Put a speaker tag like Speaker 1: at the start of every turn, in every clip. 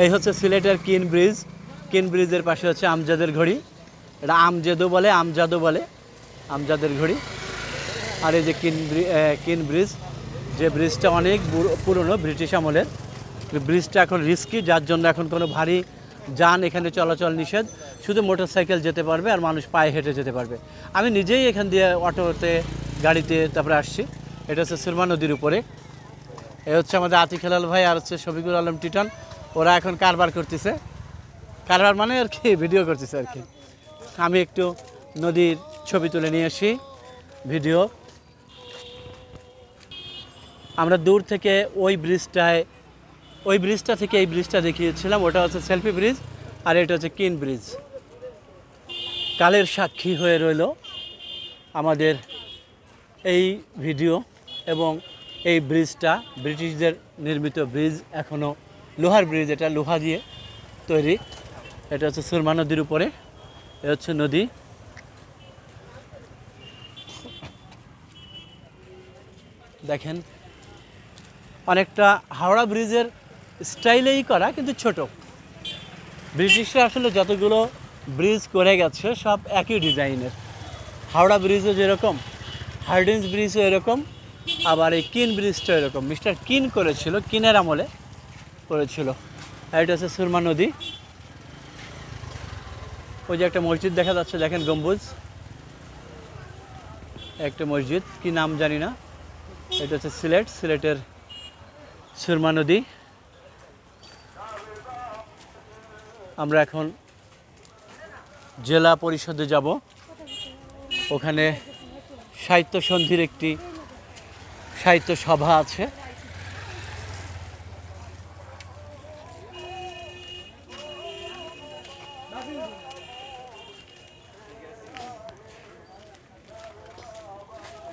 Speaker 1: এই হচ্ছে সিলেটের কিন ব্রিজ। কিন ব্রিজের পাশে হচ্ছে আমজাদের ঘড়ি। এটা আমজেদও বলে, আমজাদও বলে, আমজাদের ঘড়ি। আর এই যে কিন কিন ব্রিজ, যে ব্রিজটা অনেক পুরনো ব্রিটিশ আমলের। ব্রিজটা এখন রিস্কি যার জন্য এখন কোনো ভারী যান এখানে চলাচল নিষেধ। শুধু মোটরসাইকেল যেতে পারবে আর মানুষ পায়ে হেঁটে যেতে পারবে। আমি নিজেই এখান দিয়ে অটোতে, গাড়িতে তারপরে আসছি। এটা হচ্ছে সুরমা নদীর উপরে। এ হচ্ছে আমাদের আতিক হেলাল ভাই আর হচ্ছে শফিকুল আলম টিটন। ওরা এখন কারবার করতেছে। কারবার মানে আর কি ভিডিও করতেছে আর কি। আমি একটু নদীর ছবি তুলে নিয়ে আসি ভিডিও আমরা দূর থেকে ওই ব্রিজটায় ওই ব্রিজটা থেকে এই ব্রিজটা দেখিয়েছিলাম, ওটা হচ্ছে সেলফি ব্রিজ আর এটা হচ্ছে কিন ব্রিজ কালের সাক্ষী হয়ে রইল আমাদের এই ভিডিও এবং এই ব্রিজটা ব্রিটিশদের নির্মিত ব্রিজ এখনও লোহার ব্রিজ এটা লোহা দিয়ে তৈরি। এটা হচ্ছে সুরমা নদীর উপরে, এ হচ্ছে নদী। দেখেন, অনেকটা হাওড়া ব্রিজের স্টাইলেই করা, কিন্তু ছোট। ব্রিটিশরা আসলে যতগুলো ব্রিজ করে গেছে, সব একই ডিজাইনের। হাওড়া ব্রিজও যেরকম হার্ডিন্স ব্রিজও এরকম, আবার এই কিন ব্রিজটা এরকম। মিস্টার কিন করেছিল কিনের আমলে। করেছিল। আর এটা হচ্ছে সুরমা নদী। ওই যে একটা মসজিদ দেখা যাচ্ছে, দেখেন গম্বুজ। একটা মসজিদ, কি নাম জানি না। এটা হচ্ছে সিলেট, সিলেটের সুরমা নদী। আমরা এখন জেলা পরিষদে যাব। ওখানে সাহিত্য সন্ধির একটি সাহিত্য সভা আছে।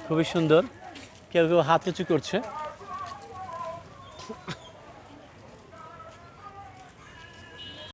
Speaker 1: খুবই সুন্দর। কেউ কেউ হাত উঁচু করছে।